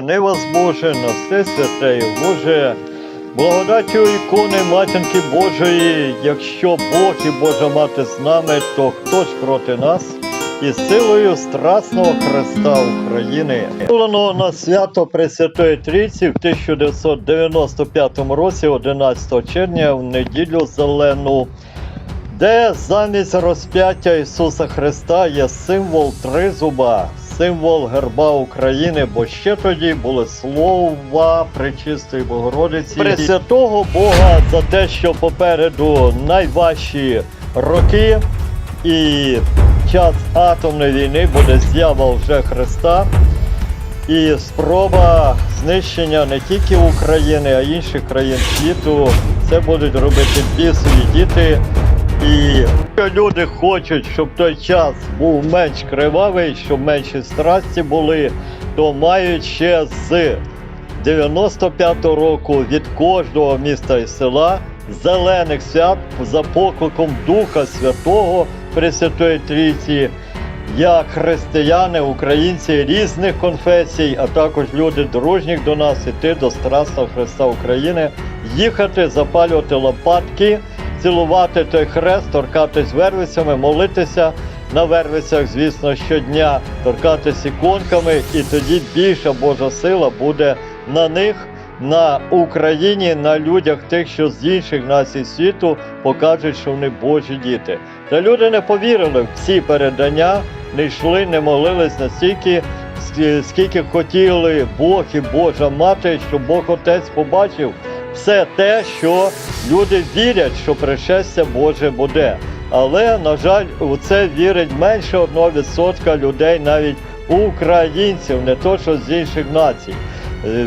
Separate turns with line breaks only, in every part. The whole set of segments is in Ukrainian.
Не возбожен на все святе, Боже, благодаттю ікони Матінки Божої, якщо Бог і Божа Мати з нами, то хто ж проти нас? І силою страсного Христа України. Було на свято Пресвятої Трійці в 1995 році, 11 червня, в неділю зелену, де замість розп'яття Ісуса Христа є символ тризуба, символ герба України, бо ще тоді були слова Пречистої Богородиці. Пресвятого Бога за те, що попереду найважчі роки і час атомної війни буде з'ява вже Христа. І спроба знищення не тільки України, а й інших країн світу. Це будуть робити бісові діти. І люди хочуть, щоб той час був менш кривавий, щоб менші страсті були, то мають ще з 95-го року від кожного міста і села зелених свят за покликом Духа Святого Пресвятої Трійці як християни, українці різних конфесій, а також люди дружніх до нас, іти до Страсного Христа України, їхати, запалювати лампадки, цілувати той хрест, торкатись вервицями, молитися на вервицях, звісно, щодня, торкатись іконками, і тоді більша Божа сила буде на них. На Україні, на людях тих, що з інших націй світу покажуть, що вони Божі діти. Та люди не повірили в ці передання, не йшли, не молились настільки, скільки хотіли Бог і Божа мати, щоб Бог Отець побачив все те, що люди вірять, що пришестя Боже буде. Але, на жаль, у це вірить менше 1% людей, навіть українців, не то що з інших націй. Е,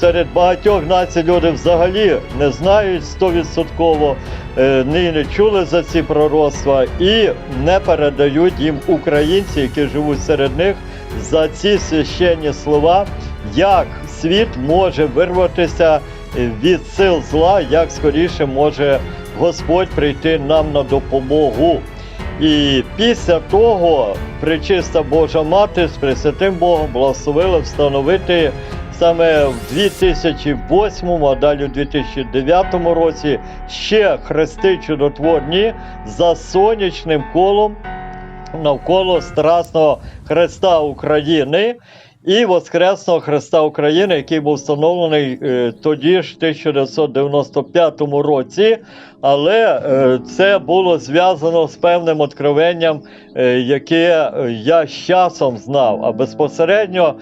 Серед багатьох націй люди взагалі не знають стовідсотково, е, не чули за ці пророцтва і не передають їм українці, які живуть серед них, за ці священні слова, як світ може вирватися від сил зла, як скоріше може Господь прийти нам на допомогу. І після того причиста Божа Мати з Пресвятим Богом благословила встановити саме в 2008, а далі в 2009 році ще хрести чудотворні за сонячним колом навколо Страсного Христа України і Воскресного Христа України, який був встановлений е, тоді ж, в 1995 році. Але е, це було зв'язано з певним откровенням, е, яке е, я з часом знав. А безпосередньо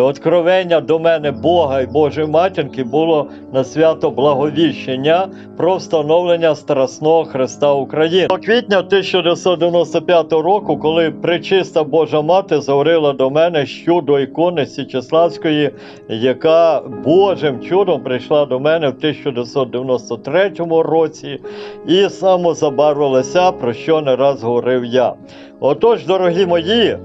откровення до мене Бога і Божої матінки було на свято Благовіщення про встановлення Страсного Христа України. До квітня 1995 року, коли причиста Божа мати заговорила до мене щодо ікони Січеславської, яка Божим чудом прийшла до мене в 1993 році і самозабарвилася, про що не раз говорив я. Отож, дорогі мої.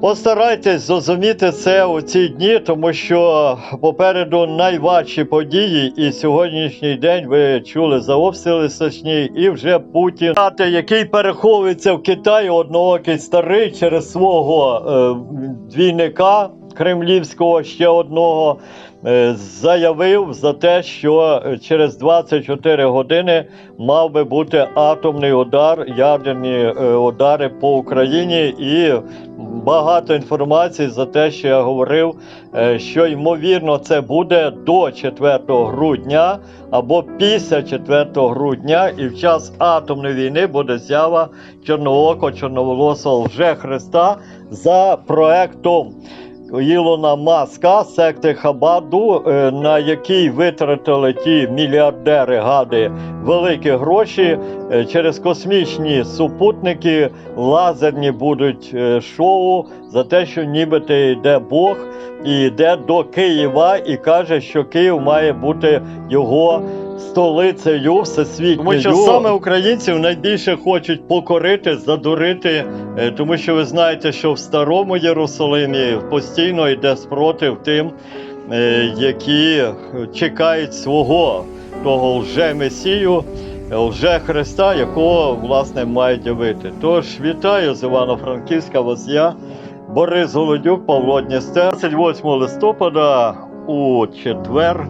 Постарайтесь зрозуміти це у ці дні, тому що попереду найважчі події, і сьогоднішній день ви чули за обстріли страшні, і вже Путін, який переховується в Китаї, одноокий старий через свого е, двійника кремлівського ще одного. е, Заявив за те, що е, через 24 години мав би бути атомний удар, ядерні е, удари по Україні, і багато інформації за те, що я говорив, що ймовірно це буде до 4 грудня або після 4 грудня, і в час атомної війни буде з'ява чорноокого чорноволосого вже Христа за проектом. Ілона Маска, секти Хабаду, е, на який витратили ті мільярдери гади великі гроші е, через космічні супутники, лазерні будуть е, шоу за те, що нібито йде Бог і йде до Києва і каже, що Київ має бути його. Столицею всесвітньою. Тому що саме українців найбільше хочуть покорити, задурити, е, тому що ви знаєте, що в старому Єрусалимі постійно йде спротив тим, е, які чекають свого того лже-месію, лже Христа, якого власне мають явити. Тож вітаю з Івано-Франківська вас я. Борис Голодюк, Павло Дністер. 28 листопада у четвер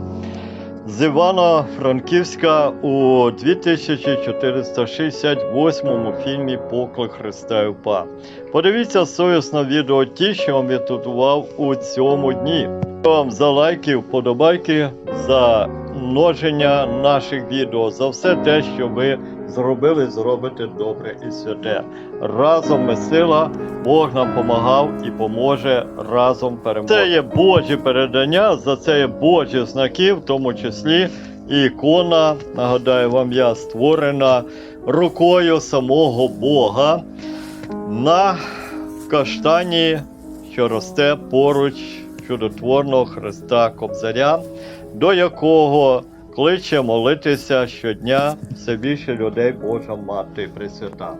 з Івано-Франківська у 2468 фільмі Поклик Христа і Па. Подивіться совісно відео ті, що вам я підготував у цьому дні. Вам за лайки, вподобайки, за множення наших відео, за все те, що ви зробили, зробите добре і святе. Разом ми сила, Бог нам помагав і поможе разом перемогти. Це є Божі передання, за це є Божі знаки, в тому числі і ікона, нагадаю вам, я створена рукою самого Бога на каштані, що росте поруч чудотворного Христа Кобзаря, до якого кличе молитися щодня все більше людей Божа Мати Пресвята.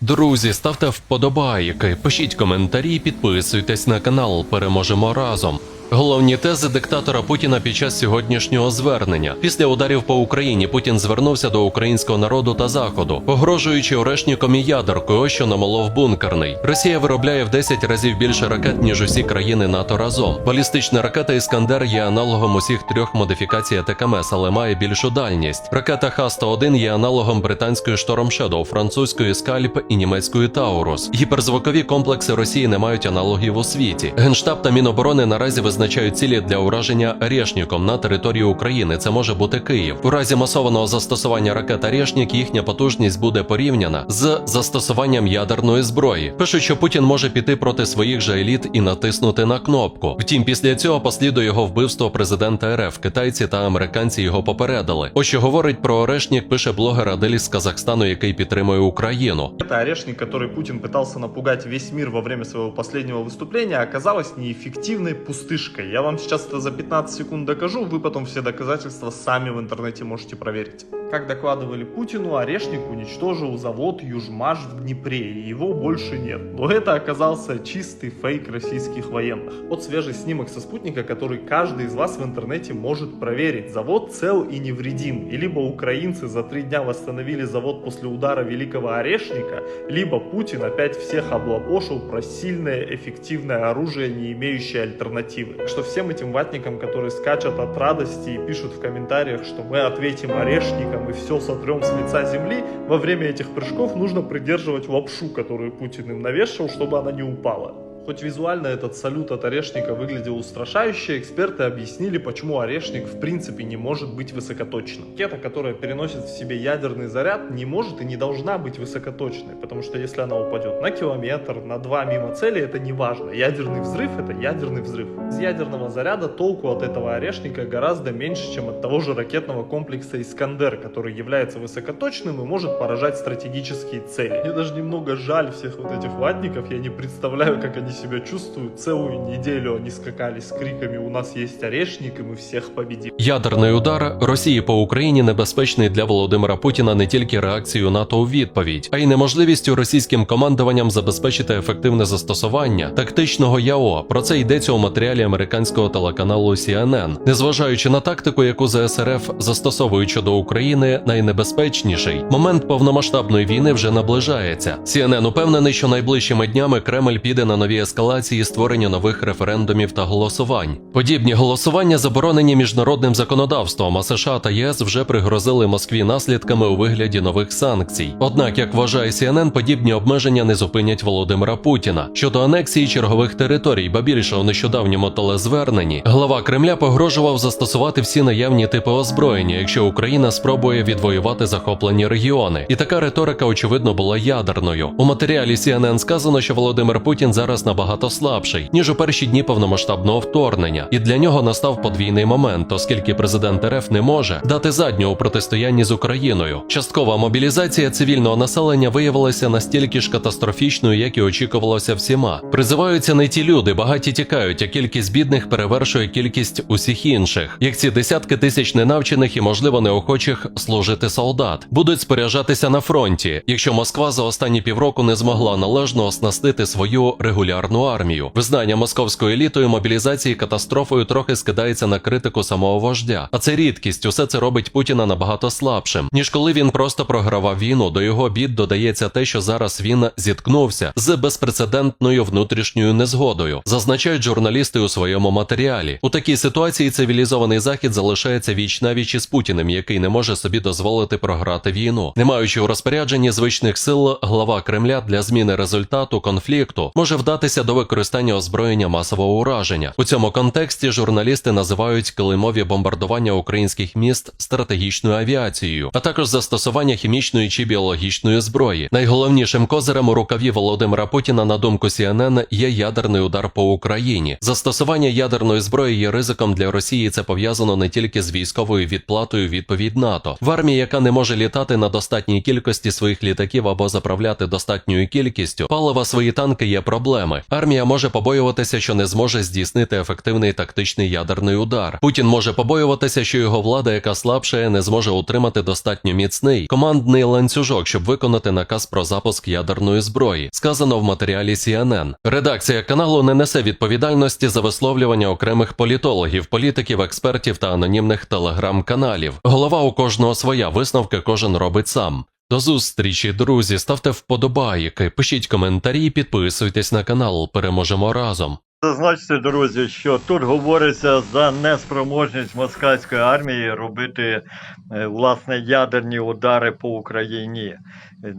Друзі, ставте вподобайки, пишіть коментарі, підписуйтесь на канал. Переможемо разом. Головні тези диктатора Путіна під час сьогоднішнього звернення. Після ударів по Україні Путін звернувся до українського народу та заходу, погрожуючи Орешніком і ядеркою, що намолов бункерний. Росія виробляє в 10 разів більше ракет ніж усі країни НАТО разом. Балістична ракета Іскандер є аналогом усіх трьох модифікацій АТКМС, але має більшу дальність. Ракета Х-101 є аналогом британської Storm Shadow, французької Скальп і німецької Таурус. Гіперзвукові комплекси Росії не мають аналогів у світі. Генштаб та Міноборони наразі визначають цілі для ураження Решніком на території України. Це може бути Київ. У разі масованого застосування ракет Решнік їхня потужність буде порівняна з застосуванням ядерної зброї. Пишуть, що Путін може піти проти своїх же еліт і натиснути на кнопку. Втім, після цього послідує його вбивство президента РФ. Китайці та американці його попередили. Ось що говорить про Орешнік, пише блогер Адель з Казахстану, який підтримує Україну.
Это орешник, который Путин пытался напугать весь мир во время своего последнего выступления, оказалась неэффективной пустышкой. Я вам сейчас это за 15 секунд докажу, вы потом все доказательства сами в интернете можете проверить. Как докладывали Путину, орешник уничтожил завод Южмаш в Днепре, и его больше нет. Но это оказался чистый фейк российских военных. Вот свежий снимок со спутника, который каждый из вас в интернете может проверить. Завод цел и невредим. И либо украинцы за три дня восстановили завод после удара Великого Орешника, либо Путин опять всех облапошил про сильное эффективное оружие, не имеющее альтернативы. Что всем этим ватникам, которые скачут от радости и пишут в комментариях, что мы ответим Орешникам и все сотрем с лица земли, во время этих прыжков нужно придерживать лапшу, которую Путин им навешал, чтобы она не упала. Хоть визуально этот салют от орешника выглядел устрашающе, эксперты объяснили, почему орешник в принципе не может быть высокоточным. Ракета, которая переносит в себе ядерный заряд, не может и не должна быть высокоточной, потому что если она упадет на километр, на два мимо цели, это не важно. Ядерный взрыв это ядерный взрыв. Из ядерного заряда толку от этого орешника гораздо меньше, чем от того же ракетного комплекса Искандер, который является высокоточным и может поражать стратегические цели. Мне даже немного жаль всех вот этих ватников, я не представляю, как они себя чувствуют. Целую неделю они скакали с криками «У нас есть орешник, и мы всех победим».
Ядерний удар Росії по Україні небезпечний для Володимира Путіна не тільки реакцією НАТО у відповідь, а й неможливістю російським командуванням забезпечити ефективне застосування тактичного ЯО. Про це йдеться у матеріалі американського телеканалу CNN. Незважаючи на тактику, яку ЗСРФ застосовують щодо України, найнебезпечніший момент повномасштабної війни вже наближається. CNN упевнений, що найближчими днями Кремль піде на нові ескалації створення нових референдумів та голосувань. Подібні голосування заборонені міжнародним законодавством, а США та ЄС вже пригрозили Москві наслідками у вигляді нових санкцій. Однак, як вважає CNN, подібні обмеження не зупинять Володимира Путіна. Щодо анексії чергових територій, ба більше у нещодавньому телезверненні, глава Кремля погрожував застосувати всі наявні типи озброєння, якщо Україна спробує відвоювати захоплені регіони. І така риторика, очевидно, була ядерною. У матеріалі CNN сказано, що Володимир Путін зараз набагато слабший ніж у перші дні повномасштабного вторгнення, і для нього настав подвійний момент, оскільки президент РФ не може дати задню у протистоянні з Україною. Часткова мобілізація цивільного населення виявилася настільки ж катастрофічною, як і очікувалося всіма. Призиваються не ті люди, багаті тікають, а кількість бідних перевершує кількість усіх інших. Як ці десятки тисяч ненавчених і, можливо, неохочих служити солдат будуть споряджатися на фронті, якщо Москва за останні півроку не змогла належно оснастити свою регулярну регулярну армію. Визнання московською елітою мобілізації катастрофою трохи скидається на критику самого вождя. А це рідкість. Усе це робить Путіна набагато слабшим, ніж коли він просто програвав війну. До його бід додається те, що зараз він зіткнувся з безпрецедентною внутрішньою незгодою, зазначають журналісти у своєму матеріалі. У такій ситуації цивілізований захід залишається віч навіч із Путіним, який не може собі дозволити програти війну, не маючи у розпорядженні звичних сил, глава Кремля для зміни результату конфлікту може вдатися до використання озброєння масового ураження. У цьому контексті журналісти називають килимові бомбардування українських міст стратегічною авіацією, а також застосування хімічної чи біологічної зброї. Найголовнішим козирем у рукаві Володимира Путіна, на думку CNN, є ядерний удар по Україні. Застосування ядерної зброї є ризиком для Росії. Це пов'язано не тільки з військовою відплатою відповідь НАТО. В армії, яка не може літати на достатній кількості своїх літаків або заправляти достатньою кількістю, палива свої танки є проблеми. Армія може побоюватися, що не зможе здійснити ефективний тактичний ядерний удар. Путін може побоюватися, що його влада, яка слабшає, не зможе утримати достатньо міцний командний ланцюжок, щоб виконати наказ про запуск ядерної зброї, сказано в матеріалі CNN. Редакція каналу не несе відповідальності за висловлювання окремих політологів, політиків, експертів та анонімних телеграм-каналів. Голова у кожного своя висновки кожен робить сам. До зустрічі, друзі. Ставте вподобайки, пишіть коментарі, підписуйтесь на канал. Переможемо разом.
Зазначте, друзі, що тут говориться за неспроможність москальської армії робити е, власне ядерні удари по Україні.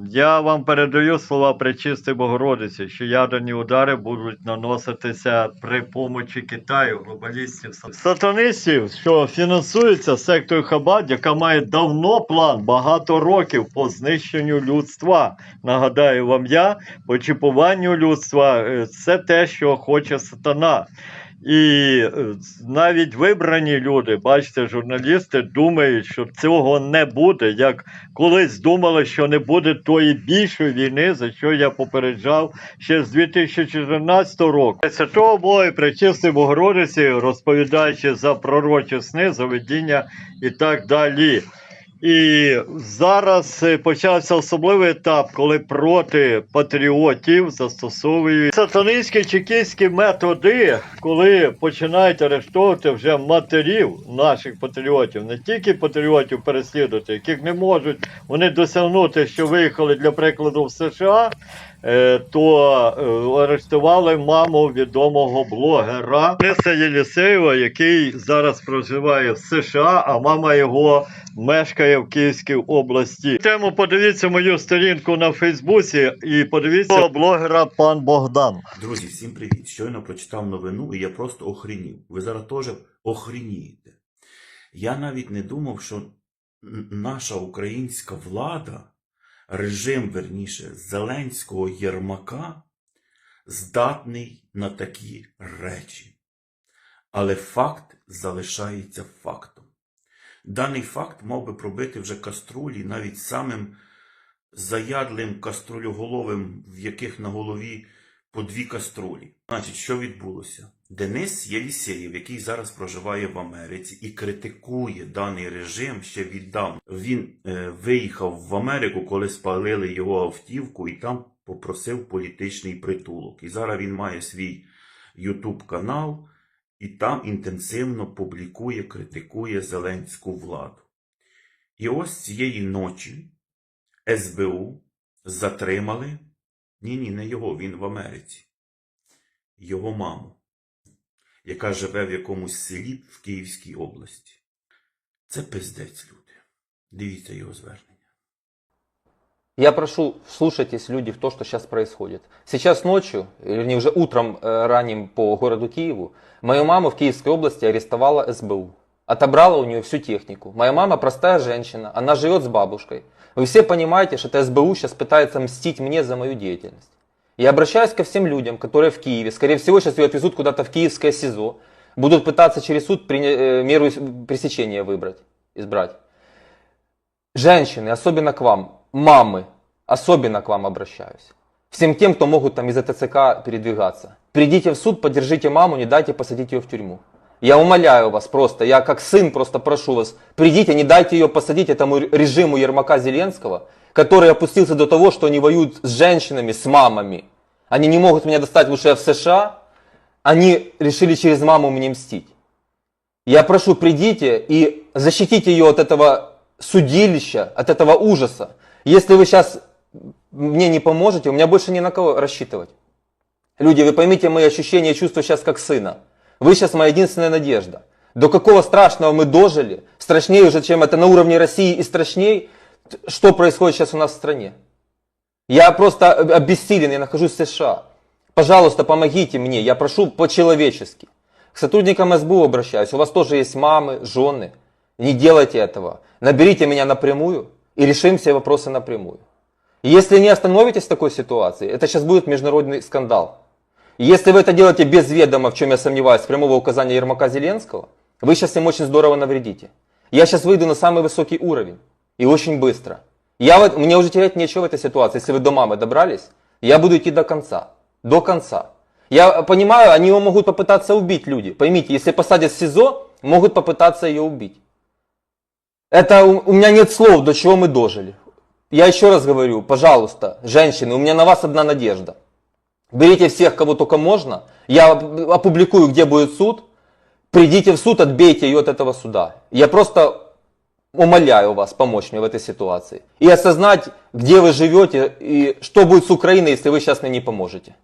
Я вам передаю слова Пречистої Богородиці, що ядерні удари будуть наноситися при помочі Китаю, глобалістів, сатанистів, що фінансується сектором Хабад, яка має давно план багато років по знищенню людства. Нагадаю вам я, по чіпуванню людства е, це те, що хоче сатана. І е, навіть вибрані люди, бачите, журналісти думають, що цього не буде. Як колись думали, що не буде тої більшої війни, за що я попереджав ще з 2014 року. Святого Бога і Пречистої Богородиці, розповідаючи за пророчі сни, за видіння і так далі. І зараз е, почався особливий етап, коли проти патріотів застосовують сатанинські чекістські методи, коли починають арештовувати вже матерів наших патріотів, не тільки патріотів переслідувати, яких не можуть вони досягнути, що виїхали для прикладу в США. Е, То е, арештували маму відомого блогера Дениса Єлісеєва, який зараз проживає в США, а мама його мешкає в Київській області. Тему подивіться мою сторінку на Фейсбуці і подивіться блогера пан Богдан.
Друзі, всім привіт! Щойно прочитав новину, і я просто охренів. Ви зараз теж охренієте. Я навіть не думав, що наша українська влада, режим, верніше, Зеленського Єрмака, здатний на такі речі. Але факт залишається фактом. Даний факт мав би пробити вже каструлі навіть самим заядлим каструлюголовим, в яких на голові по дві каструлі. Значить, що відбулося? Денис Єлісєєв, який зараз проживає в Америці і критикує даний режим ще віддавна. Він е, виїхав в Америку, коли спалили його автівку, і там попросив політичний притулок. І зараз він має свій YouTube канал, і там інтенсивно публікує, критикує зеленську владу. І ось цієї ночі СБУ затримали. Ні, ні, не його, він в Америці. Його маму, яка живе в якомусь селі в Київській області. Це пиздець, люди. Дивіться його звернення.
Я прошу, вслушайтесь, люди, в то, что сейчас происходит. Сейчас ночью, или вернее уже утром э, ранним по городу Киеву, мою маму в Киевской области арестовала СБУ. Отобрала у нее всю технику. Моя мама простая женщина, она живет с бабушкой. Вы все понимаете, что это СБУ сейчас пытается мстить мне за мою деятельность. Я обращаюсь ко всем людям, которые в Киеве, скорее всего сейчас ее отвезут куда-то в киевское СИЗО, будут пытаться через суд э, меру пресечения выбрать, избрать. Женщины, особенно к вам, мамы, особенно к вам обращаюсь. Всем тем, кто могут там из ТЦК передвигаться. Придите в суд, поддержите маму, не дайте посадить ее в тюрьму. Я умоляю вас просто, я как сын просто прошу вас, придите, не дайте ее посадить этому режиму Ермака Зеленского, который опустился до того, что они воюют с женщинами, с мамами. Они не могут меня достать, что я в США. Они решили через маму мне мстить. Я прошу, придите и защитите ее от этого судилища, от этого ужаса. Если вы сейчас мне не поможете, у меня больше не на кого рассчитывать. Люди, вы поймите мои ощущения и чувства сейчас как сына. Вы сейчас моя единственная надежда. До какого страшного мы дожили, страшнее уже, чем это на уровне России и страшнее, т- что происходит сейчас у нас в стране. Я просто об- обессилен, я нахожусь в США. Пожалуйста, помогите мне, я прошу по-человечески. К сотрудникам СБУ обращаюсь, у вас тоже есть мамы, жены. Не делайте этого. Наберите меня напрямую и решим все вопросы напрямую. Если не остановитесь в такой ситуации, это сейчас будет международный скандал. Если вы это делаете без ведома, в чем я сомневаюсь, прямого указания Ермака Зеленского, вы сейчас им очень здорово навредите. Я сейчас выйду на самый высокий уровень. И очень быстро. Я, вот- мне уже терять нечего в этой ситуации. Если вы до мамы добрались, я буду идти до конца. До конца. Я понимаю, они его могут попытаться убить люди. Поймите, если посадят в СИЗО, могут попытаться ее убить. Это у, у меня нет слов, до чего мы дожили. Я еще раз говорю, пожалуйста, женщины, у меня на вас одна надежда. Берите всех, кого только можно. Я оп- опубликую, где будет суд. Придите в суд, отбейте ее от этого суда. Я просто умоляю вас помочь мне в этой ситуации. И осознать, где вы живете и что будет с Украиной, если вы сейчас мне не поможете.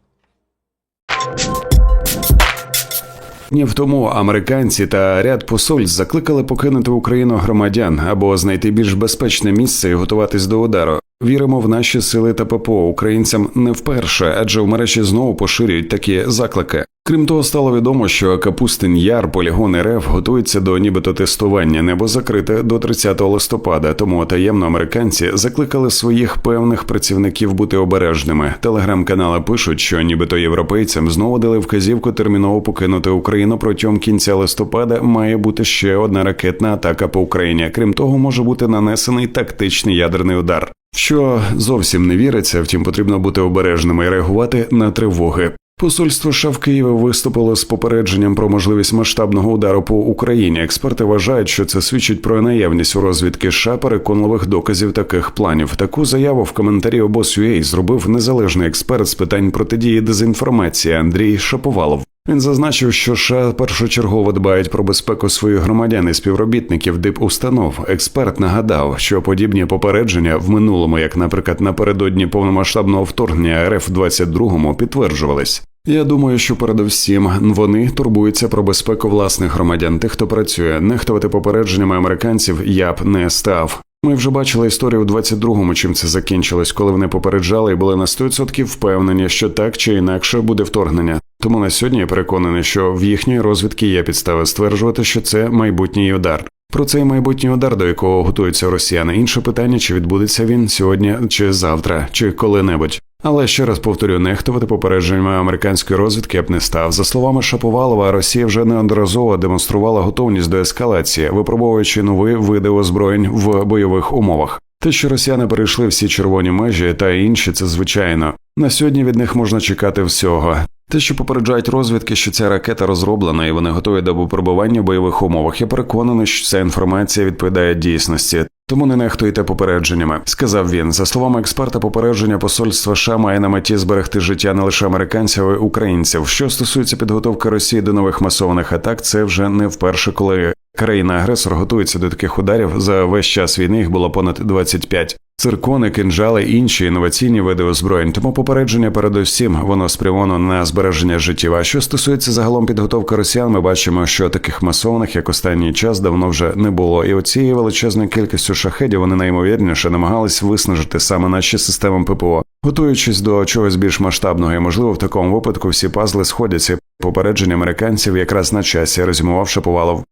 Днів тому американці та ряд посольств закликали покинути Україну громадян або знайти більш безпечне місце і готуватись до удару. Віримо в наші сили та ППО українцям не вперше, адже в мережі знову поширюють такі заклики. Крім того, стало відомо, що Капустин Яр, полігон РФ готується до нібито тестування небо закрите до 30 листопада. Тому таємно американці закликали своїх певних працівників бути обережними. Телеграм-канали пишуть, що нібито європейцям знову дали вказівку терміново покинути Україну протягом кінця листопада. Має бути ще одна ракетна атака по Україні. Крім того, може бути нанесений тактичний ядерний удар. Що зовсім не віриться, втім потрібно бути обережними і реагувати на тривоги. Посольство США в Києві виступило з попередженням про можливість масштабного удару по Україні. Експерти вважають, що це свідчить про наявність у розвідки США переконливих доказів таких планів. Таку заяву в коментарі обос.ua зробив незалежний експерт з питань протидії дезінформації Андрій Шаповалов. Він зазначив, що США першочергово дбають про безпеку своїх громадян і співробітників дипустанов. Експерт нагадав, що подібні попередження в минулому, як, наприклад, напередодні повномасштабного вторгнення РФ 22-му, підтверджувались. Я думаю, що передусім вони турбуються про безпеку власних громадян, тих, хто працює. Нехтувати попередженнями американців я б не став. Ми вже бачили історію в 22-му, чим це закінчилось, коли вони попереджали і були на 100% впевнені, що так чи інакше буде вторгнення. Тому на сьогодні я переконаний, що в їхньої розвідки є підстави стверджувати, що це майбутній удар. Про цей майбутній удар, до якого готуються росіяни. Інше питання, чи відбудеться він сьогодні, чи завтра, чи коли-небудь. Але ще раз повторю, нехтувати попередженнями американської розвідки я б не став. За словами Шаповалова, Росія вже неодноразово демонструвала готовність до ескалації, випробовуючи нові види озброєнь в бойових умовах. Те, що росіяни перейшли всі червоні межі та інші, це звичайно. На сьогодні від них можна чекати всього. Те, що попереджають розвідки, що ця ракета розроблена і вони готові до випробування в бойових умовах. Я переконаний, що ця інформація відповідає дійсності. Тому не нехтуйте попередженнями, сказав він. За словами експерта, попередження посольства США має на меті зберегти життя не лише американців, а й українців. Що стосується підготовки Росії до нових масованих атак, це вже не вперше, коли країна-агресор готується до таких ударів. За весь час війни їх було понад 25. Циркони, кинджали і інші інноваційні види озброєнь. Тому попередження передусім воно спрямовано на збереження життів. А що стосується загалом підготовки росіян, ми бачимо, що таких масованих, як останній час, давно вже не було. І оцією величезною кількістю шахедів вони найімовірніше намагались виснажити саме наші системи ППО, готуючись до чогось більш масштабного. І можливо в такому випадку всі пазли сходяться. Попередження американців якраз на часі резюмував Шаповалов.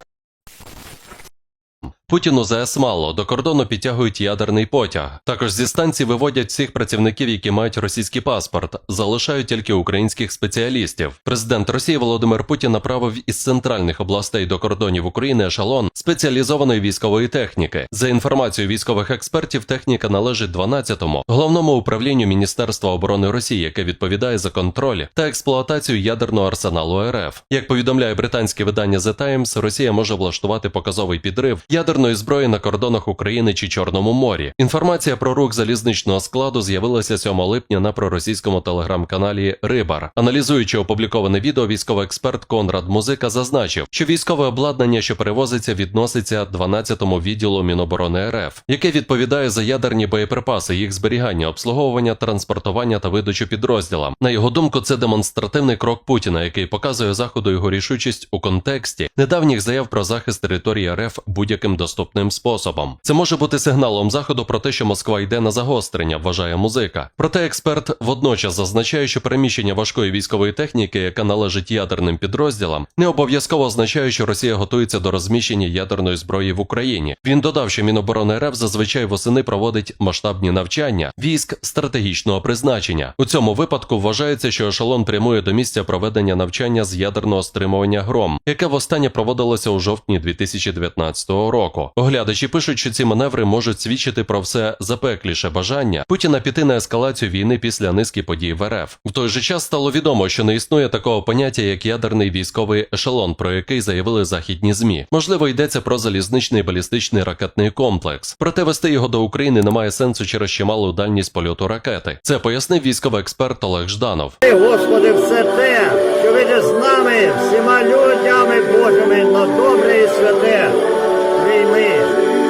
Путіну ЗС мало до кордону підтягують ядерний потяг. Також зі станції виводять всіх працівників, які мають російський паспорт, залишають тільки українських спеціалістів. Президент Росії Володимир Путін направив із центральних областей до кордонів України ешелон спеціалізованої військової техніки. За інформацією військових експертів, техніка належить 12-му головному управлінню Міністерства оборони Росії, яке відповідає за контроль та експлуатацію ядерного арсеналу РФ. Як повідомляє британське видання The Times, Росія може влаштувати показовий підрив ядерного ядерної зброї на кордонах України чи Чорному морі. Інформація про рух залізничного складу з'явилася 7 липня на проросійському телеграм-каналі Рибар. Аналізуючи опубліковане відео, військовий експерт Конрад Музика зазначив, що військове обладнання, що перевозиться, відноситься 12-му відділу Міноборони РФ, яке відповідає за ядерні боєприпаси, їх зберігання, обслуговування, транспортування та видачу підрозділам. На його думку, це демонстративний крок Путіна, який показує заходу його рішучість у контексті недавніх заяв про захист території РФ будь-яким доступним способом. Це може бути сигналом заходу про те, що Москва йде на загострення, вважає музика. Проте експерт водночас зазначає, що переміщення важкої військової техніки, яка належить ядерним підрозділам, не обов'язково означає, що Росія готується до розміщення ядерної зброї в Україні. Він додав, що Міноборони РФ зазвичай восени проводить масштабні навчання військ стратегічного призначення. У цьому випадку вважається, що ешелон прямує до місця проведення навчання з ядерного стримування гром, яке востаннє проводилося у жовтні 2019 року. Оглядачі пишуть, що ці маневри можуть свідчити про все запекліше бажання Путіна піти на ескалацію війни після низки подій в РФ. В той же час стало відомо, що не існує такого поняття, як ядерний військовий ешелон, про який заявили західні змі. Можливо, йдеться про залізничний балістичний ракетний комплекс. Проте вести його до України немає сенсу через чималу дальність польоту ракети. Це пояснив військовий експерт Олег Жданов.
Господи, все те, що видиш з нами, всіма людями Божими на добре і святе.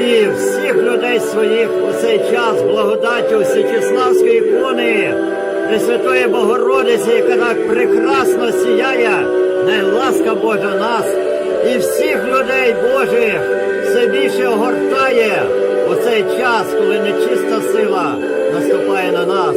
і всіх людей своїх у цей час благодаттю Всечеславської ікони, Пресвятої Богородиці, яка так прекрасно сіяє, дай ласка Божа нас і всіх людей Божих все більше огортає у цей час, коли нечиста сила наступає на нас.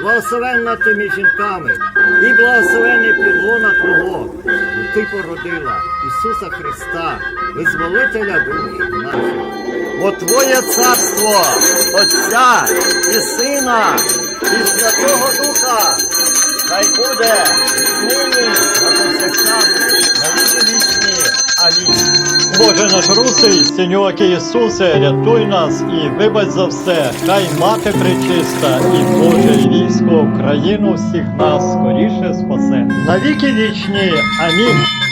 благословенна ти між жінками, і благословенний підлона Твого, ти породила Ісуса Христа, визволителя душі наших. Бо Твоє царство, Отця і Сина, і Святого Духа, хай буде нині, повсякчас, на віки вічні. Амінь. Боже наш русий, Синьоки Ісусе, рятуй нас і вибач за все. Хай мати пречиста і Боже військо Україну всіх нас скоріше спасе. На віки вічні. Амінь.